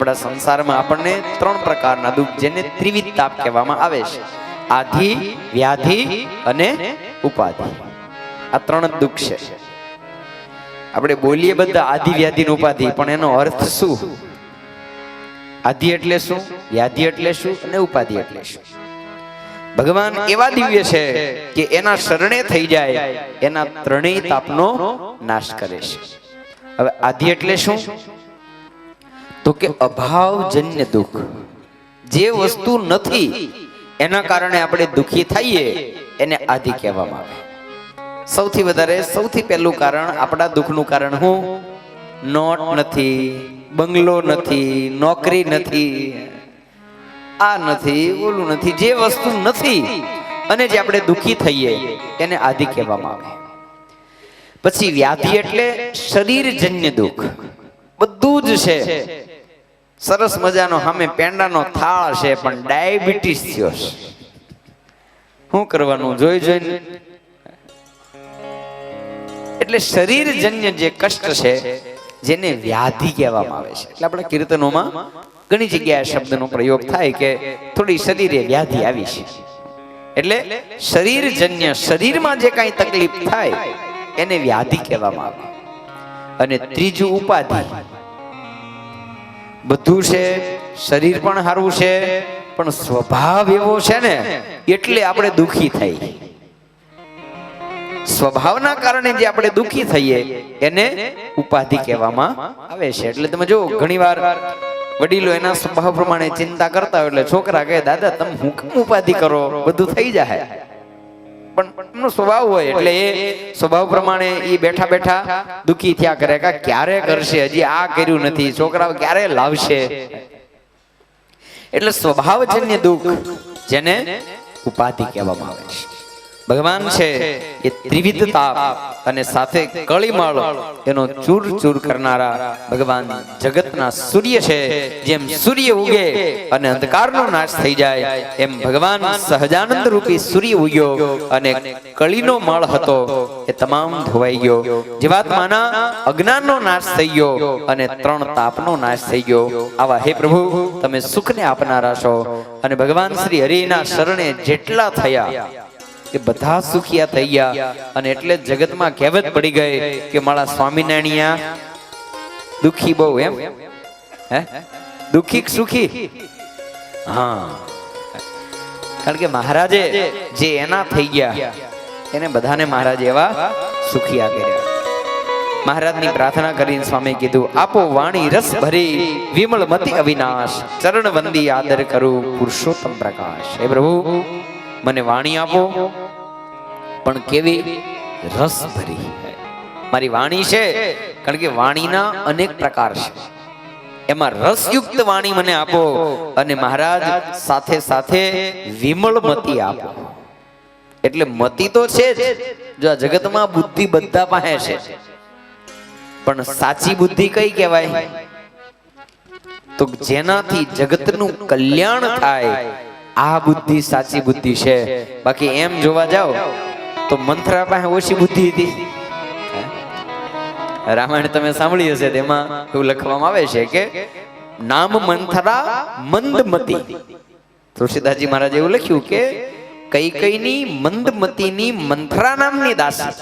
આપણા સંસારમાં આપણને ત્રણ પ્રકારના દુઃખ, જેને ત્રિવિધ તાપ કહેવામાં આવે છે. આધિ, વ્યાધિ અને ઉપાધિ. આ ત્રણ દુઃખ છે. આપણે બોલીએ બધા આધિ, વ્યાધિ ઉપાધિ, પણ એનો અર્થ શું? આધિ એટલે શું? વ્યાધિ એટલે શું? અને ઉપાધિ એટલે શું? ભગવાન એવા દિવ્ય છે કે એના શરણે થઈ જાય, એના ત્રણેય તાપનો નાશ કરે છે. હવે આધિ એટલે શું? તો કે અભાવજન્ય દુઃખ. જે વસ્તુ નથી, એના કારણે આપણે દુઃખી થઈએ, એને આધિ કહેવામાં આવે. સૌથી વધારે, સૌથી પહેલું કારણ આપણા દુઃખનું કારણ હું? નોટ નથી, બંગલો નથી, નોકરી નથી, આ નથી, ઓલું નથી, જે વસ્તુ નથી, અને જે આપણે દુઃખી થઈએ, એને આધિ કહેવામાં આવે. પછી વ્યાધિ એટલે શરીરજન્ય દુઃખ. બધું જ છે. સરસ મજાનો સામે પેંડાનો થાળ છે, પણ ડાયાબિટીસ થયો છે. શું કરવાનું? જોઈ જોઈને. એટલે શરીરજન્ય જે કષ્ટ છે, જેને વ્યાધિ કહેવામાં આવે છે. એટલે આપણા કીર્તનોમાં ઘણી જગ્યાએ શબ્દનો પ્રયોગ થાય કે થોડી શરીરે વ્યાધિ આવી છે. એટલે શરીરજન્ય શરીરમાં જે કાંઈ તકલીફ થાય, એને વ્યાધિ કહેવામાં આવે. અને ત્રીજું ઉપાધિ. બધું છે, શરીર પણ સારું છે, પણ સ્વભાવ એવો છે ને, એટલે આપણે દુખી થઈ સ્વભાવના કારણે જે આપણે દુખી થઈએ, એને ઉપાધિ કહેવામાં આવે છે. એટલે તમે જો ઘણીવાર વડીલો એના સ્વભાવ પ્રમાણે ચિંતા કરતા હોય, એટલે છોકરા કહે, દાદા, તમે હું ઉપાધિ કરો? બધું થઈ જાય. પણ એમનો સ્વભાવ હોય એટલે એ સ્વભાવ પ્રમાણે એ બેઠા બેઠા દુખી થયા કરે કે ક્યારે કરશે? હજી આ કર્યું નથી. છોકરાઓ ક્યારે લાવશે? એટલે સ્વભાવજન્ય દુઃખ જેને ઉપાધિ કહેવામાં આવે છે. ભગવાન છે એ ત્રિવિધ તાપ અને સાથે કળીમળ. એનો ચૂર ચૂર કરનારા ભગવાન જગતના સૂર્ય છે. જેમ સૂર્ય ઉગે અને અંધકારનો નાશ થઈ જાય, એમ ભગવાન સહજાનંદ રૂપી સૂર્ય ઉગ્યો અને કળીનો માળ હતો. એ તમામ ધોવાઈ ગયો. જીવાત્માના અજ્ઞાનનો નાશ થઈ ગયો અને ત્રણ તાપનો નાશ થઈ ગયો. આવા હે પ્રભુ, તમે સુખને આપનારા છો અને ભગવાન શ્રી હરિના શરણે જેટલા થયા એ બધા સુખિયા થઈ ગયા. અને એટલે જગતમાં કહેવત પડી ગઈ કે મારા સ્વામિનારાયણિયા દુખી બહુ એમ. હે? દુખી સુખી? હા. કારણ કે મહારાજે જે એના થઈ ગયા, એને બધાને મહારાજ એવા સુખિયા કર્યા. મહારાજની પ્રાર્થના કરીને સ્વામી કીધું, આપો વાણી રસ ભરી, વિમળ મતિ અવિનાશ. ચરણ વંદી આદર કરું પુરુષોત્તમ પ્રકાશ. હે પ્રભુ? મને વાણી આપો. પણ કેવી રસ ભરી. મારી વાણી છે, કારણ કે વાણીના અનેક પ્રકાર છે. એમાં રસયુક્ત વાણી મને આપો અને મહારાજ સાથે સાથે વિમળ મતી આપો. એટલે મતિ તો છે જ, જો આ જગતમાં બુદ્ધિ બધા પાસે છે. પણ સાચી બુદ્ધિ કઈ કહેવાય? તો જેનાથી જગતનું કલ્યાણ થાય આ બુદ્ધિ સાચી બુદ્ધિ છે. બાકી એમ જોવા જાઓ, તો મંથરા પાસે ઓછી બુદ્ધિ હતી. રામાયણ તમે સાંભળી હશે, તેમાં એવું લખવામાં આવે છે કે નામ મંથરા મંદમતી. તુલસીદાસજી મહારાજે એવું લખ્યું કે કઈ કઈની મંદમતીની મંથરા નામની દાસી.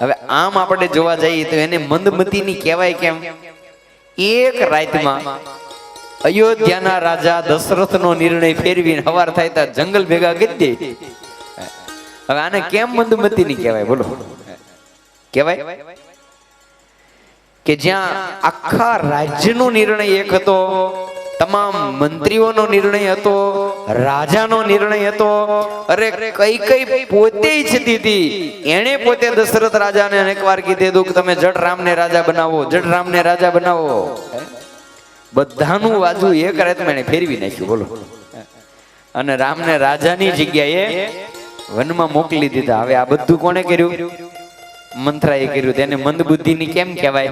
હવે આમ આપણે જોવા જઈએ તો એને મંદમતીની કહેવાય કેમ? એક રાતમાં અયોધ્યાના રાજા દશરથનો નિર્ણય ફેરવીને હવાર થાય ત્યાં જંગલ ભેગા કરી દે. હવે આને કેમ મંદમતી ની કહેવાય? બોલો. કહેવાય કે જ્યાં આખા રાજ્યનો નિર્ણય એક હતો, તમામ મંત્રીઓનો નિર્ણય હતો, રાજાનો નિર્ણય હતો, અરે કઈ કઈ પોતે ઈચ્છતી હતી. એણે પોતે દશરથ રાજાને અનેક વાર કીધું કે તમે જડ રામને રાજા બનાવો જડ રામને રાજા બનાવો. બધાનું બાજુ એક રાત મેં ફેરવી નાખ્યું, બોલો. અને રામને રાજાની જગ્યાએ વનમાં મોકલી દીધા. હવે આ બધું કોણે કર્યું? મંત્રાએ કર્યું. તેને મંદબુદ્ધિની કેમ કહેવાય?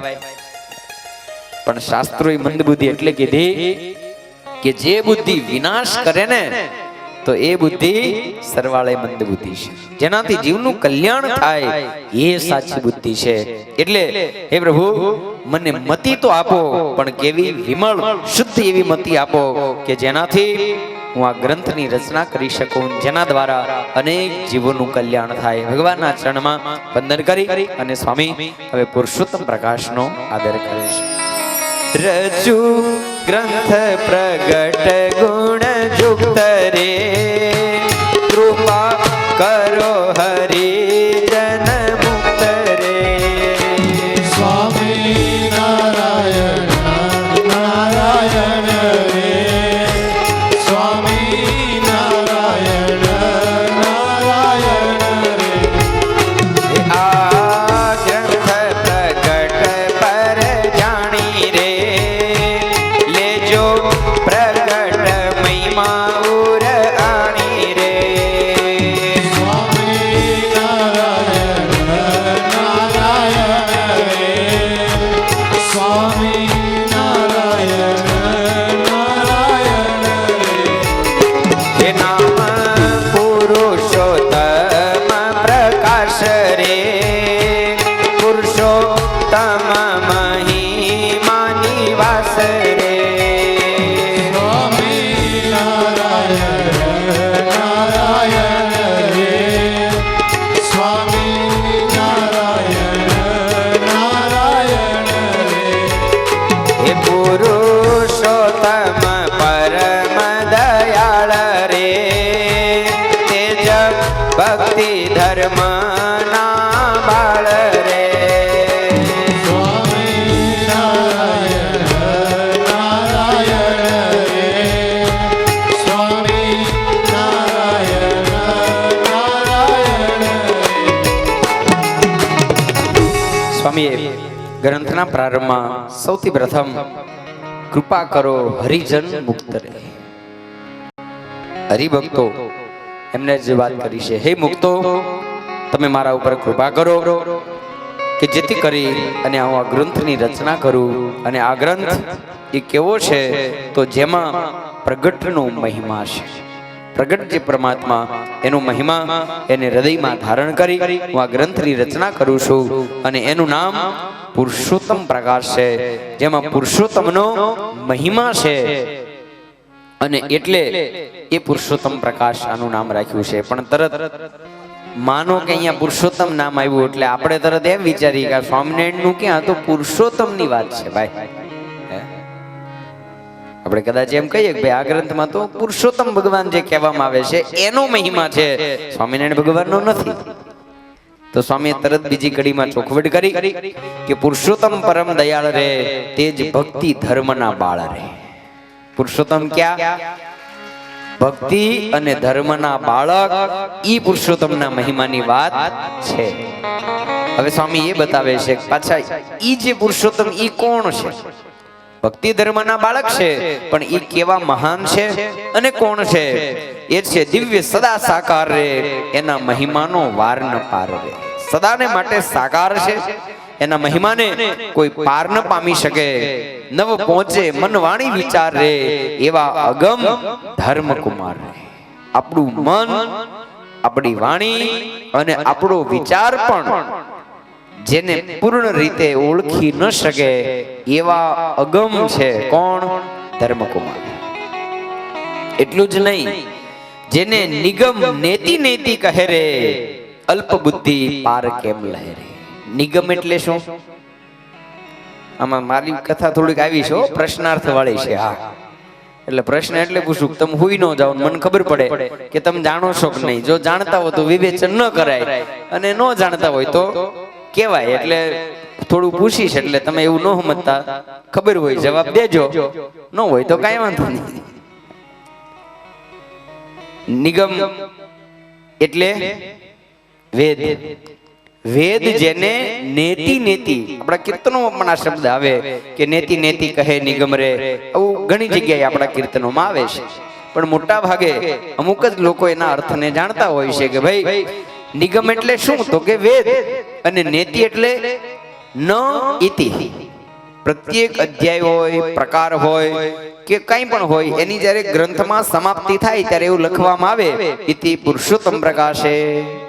પણ શાસ્ત્રોએ મંદબુદ્ધિ એટલે કીધી કે જે બુદ્ધિ વિનાશ કરે ને તો એ બુદ્ધિ સરવાળે મંદ બુદ્ધિ છે. જેનાથી જીવનું કલ્યાણ થાય એ સાચી બુદ્ધિ છે. એટલે હે પ્રભુ, મને મતિ તો આપો, પણ કેવી વિમળ, શુદ્ધ એવી મતિ આપો કે જેનાથી હું આ ગ્રંથની રચના કરી શકું, જેના દ્વારા અનેક જીવોનું કલ્યાણ થાય. ભગવાનના ચરણમાં વંદન કરી અને સ્વામી, હવે પુરુષોત્તમ પ્રકાશનો આદર કરે છે રજુ ગ્રંથ પ્રગટ ગુણ યુક્ત રે કૃપા કરો હરી. પુરુષોત્તમ પરમ દયાળ રે તેજ ભક્તિ ધર્મ ના બાળ રે સ્વામીએ ગ્રંથના પ્રારંભમાં સૌથી પ્રથમ, કૃપા કરો હરિજન મુક્ત રે હરિભક્તો, એમને જે વાત કરી છે. હે મુક્તો, તમે મારા ઉપર કૃપા કરો કે જેથી કરી અને હું આ ગ્રંથની રચના કરું અને આ ગ્રંથ એ કેવો છે તો જેમાં પ્રગટનો મહિમા છે. પ્રગટ જે પરમાત્મા, એનો મહિમા એને હૃદયમાં ધારણ કરી, હું આ ગ્રંથની રચના કરું છું અને એનું નામ પુરુષોત્તમ પ્રકાશ છે. જેમાં પુરુષોત્તમનો મહિમા છે. અને એટલે એ પુરુષોત્તમ પ્રકાશ આનું નામ રાખ્યું છે. પણ તરત માનો કે અહીંયા પુરુષોત્તમ નામ આવ્યું એટલે આપણે તરત એમ વિચારીએ કે સ્વામિનારાયણનું ક્યાં તો પુરુષોત્તમની વાત છે ભાઈ. આપણે કદાચ એમ કહીએ કે આ ગ્રંથમાં તો પુરુષોત્તમ ભગવાન જે કહેવામાં આવે છે, એનો મહિમા છે. સ્વામિનારાયણ ભગવાનનો નથી. તો સ્વામીએ તરત બીજી કડીમાં ચોખવટ કરી કે પુરુષોત્તમ પરમ દયાળ રે તે જ ભક્તિ ધર્મના બાળ રે. પુરુષોત્તમ ક્યાં? ભક્તિ અને ધર્મના બાળક ઈ પુરુષોત્તમના મહિમાની વાત છે. હવે સ્વામી એ બતાવે છે પાછા ઈ જે પુરુષોત્તમ ઈ કોણ છે? ભક્તિ ધર્મના બાળક છે, પણ ઈ કેવા મહાન છે અને કોણ છે? એ છે દિવ્ય સદા સાકાર રે, એના મહિમાનો વાર ન પાર રે. સદાને માટે સાકાર છે, એના મહિમાને કોઈ પાર ન પામી શકે. નવ પહોંચે મન વાણી વિચાર રે, એવા અગમ ધર્મ કુમાર રે. આપણું મન, આપણી વાણી અને આપણો વિચાર પણ જેને પૂર્ણ રીતે ઓળખી ન શકે, એવા અગમ છે કોણ? ધર્મકુમાર. એટલું જ નહીં જેને નિગમ નેતિ નેતિ કહે રે, અલ્પ બુદ્ધિ પાર કેમ લહે રે? નિગમ એટલે શું? આમાં મારી કથા થોડીક આવી છે પ્રશ્નાર્થ વાળી છે, હા. એટલે પ્રશ્ન એટલે પૂછું તમે હુઈ ન જાઓ મને ખબર પડે કે તમે જાણો છો કે નહીં. જો જાણતા હોય તો વિવેચન ન કરાય અને ન જાણતા હોય તો કેવાય એટલે થોડું પૂછીશ એટલે તમે એવું ન સમજતા. ખબર હોય, જવાબ દેજો. ન હોય તો કાંઈ વાંધો નહીં. નિગમ એટલે વેદ. વેદ જેને નેતિ નેતિ આપણા કીર્તનોમાં પણ આ શબ્દ આવે કે નેતિ નેતિ કહે નિગમ રે આવું ઘણી જગ્યાએ આપણા કીર્તનોમાં આવે છે. પણ મોટા ભાગે અમુક જ લોકો એના અર્થને જાણતા હોય છે કે ભાઈ નિગમ એટલે શું? તો કે વેદ. અને નેતિ એટલે ન ઇતિ પ્રત્યેક અધ્યાય હોય, પ્રકાર હોય કે કંઈ પણ હોય, એની જ્યારે ગ્રંથમાં સમાપ્તિ થાય ત્યારે એવું લખવામાં આવે, ઇતિ પુરુષોત્તમ પ્રકાશે,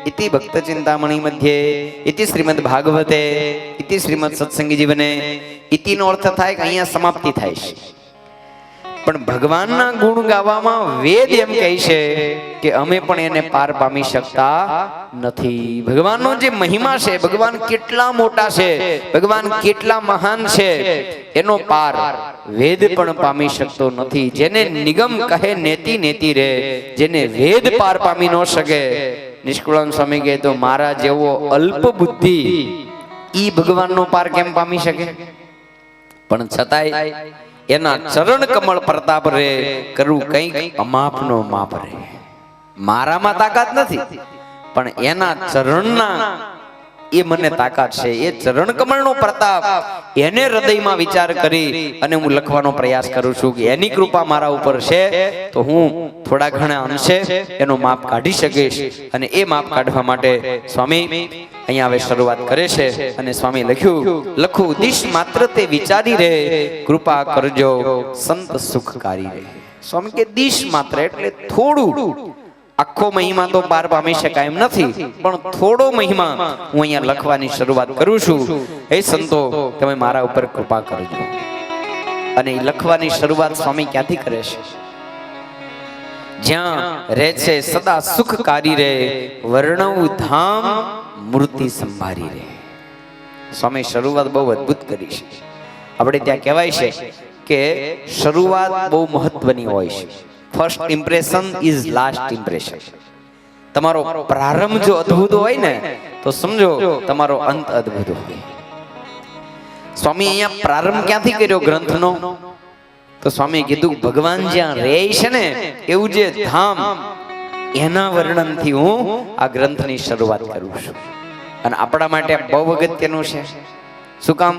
ઇતિ ભક્ત ચિંતામણી મધ્યે, ઇતિ શ્રીમદ ભાગવતે, ઇતિ શ્રીમદ સત્સંગી જીવને. ઇતિનો અર્થ થાય કે અહીંયા સમાપ્તિ થાય છે. પણ ભગવાનના ગુણ ગાવામાં વેદ એમ કહે છે કે અમે પણ એને પાર પામી શકતા નથી. ભગવાનનો જે મહિમા છે, ભગવાન કેટલા મોટા છે, ભગવાન કેટલા મહાન છે, એનો પાર વેદ પણ પામી શકતો નથી. જેને નિગમ કહે નેતિ નેતિ રે, જેને વેદ પાર પામી ન શકે. નિષ્કુળાન સ્વામી કહે તો મારા જેવો અલ્પ બુદ્ધિ ઈ ભગવાનનો પાર કેમ પામી શકે? પણ છતાંય એના ચરણ કમળ પ્રતાપ રે કરવું કંઈક અમાપનો માપ રે મારામાં તાકાત નથી પણ એના ચરણના એ મને તાકાત છે. એ ચરણ કમળનો પ્રતાપ એને હૃદયમાં વિચાર કરી અને હું લખવાનો પ્રયાસ કરું છું કે એની કૃપા મારા ઉપર છે તો હું થોડા ઘણા અંશે એનો માપ કાઢી શકીશ અને એ માપ કાઢવા માટે સ્વામી અહીંયા હવે શરૂઆત કરે છે અને સ્વામી લખ્યું, લખું, દિશ માત્ર તે વિચારી રે કૃપા કરજો, સંત સુખકારી રે સ્વામી કે, દિશ માત્ર એટલે થોડું. આખો મહિમા તો પાર પામી શકાય એમ નથી, પણ થોડો મહિમા હું અહીંયા લખવાની શરૂઆત કરું છું. એ સંતો, તમે મારા ઉપર કૃપા કરજો. અને લખવાની શરૂઆત સ્વામી ક્યાંથી કરે છે? જ્યાં રહે છે, સદા સુખકારી રહે, વર્ણવ ધામ મૂર્તિ સંભારી રહે. સ્વામી, શરૂઆત બહુ અદ્ભુત કરી છે. આપણે ત્યાં કહેવાય છે કે શરૂઆત બહુ મહત્વની હોય છે. First impression is last impression તમારો પ્રારંભ જો અદ્ભુત હોય ને, તો સમજો તમારો અંત અદ્ભુત હોય. સ્વામી અહીંયા પ્રારંભ ક્યાંથી કર્યો ગ્રંથનો? તો સ્વામી કીધું, ભગવાન જ્યાં રહે છે ને, એવું જે ધામ, એના વર્ણનથી હું આ ગ્રંથની શરૂઆત કરું છું. અને આપણા માટે બહુ અગત્યનું છે. શું કામ?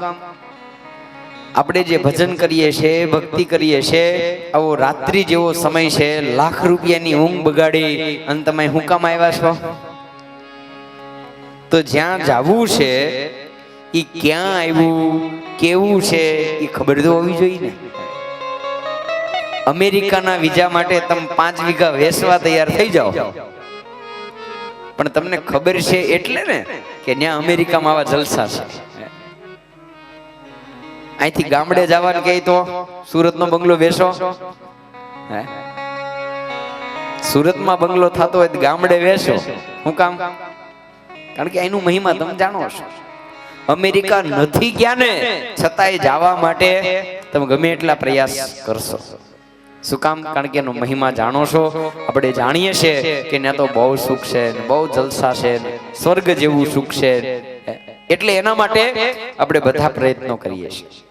આપણે જે ભજન કરીએ છીએ ભક્તિ કરીએ છીએ આવો રાત્રિ જેવો સમય છે, લાખ રૂપિયાની ઊંઘ બગાડી, અને તમે હું કામ આવ્યા છો? તો જ્યાં જાવું છે એ ક્યાં આવ્યું, કેવું છે એ ખબર તો હોવી જોઈએ ને. અમેરિકાના વિઝા માટે તમે પાંચ વીઘા વેસવા તૈયાર થઈ જાઓ. પણ તમને ખબર છે એટલે ને કે ત્યાં અમેરિકામાં આવા જલસા છે. અહીંથી ગામડે જવાનું કહે તો સુરતનો બંગલો વેસો. હે? સુરતમાં બંગલો થતો હોય ગામડે વેસો. હું કામ? કારણ કે એનું મહિમા તમે જાણો છો. અમેરિકા નથી ગયા ને, છતાંય જવા માટે તમે ગમે એટલા પ્રયાસ કરશો. શું કામ? કારણ કે એનો મહિમા જાણો છો? આપણે જાણીએ છીએ કે ત્યાં તો બહુ સુખ છે બહુ જલસા છે સ્વર્ગ જેવું સુખ છે. એટલે એના માટે આપણે બધા પ્રયત્નો કરીએ છીએ.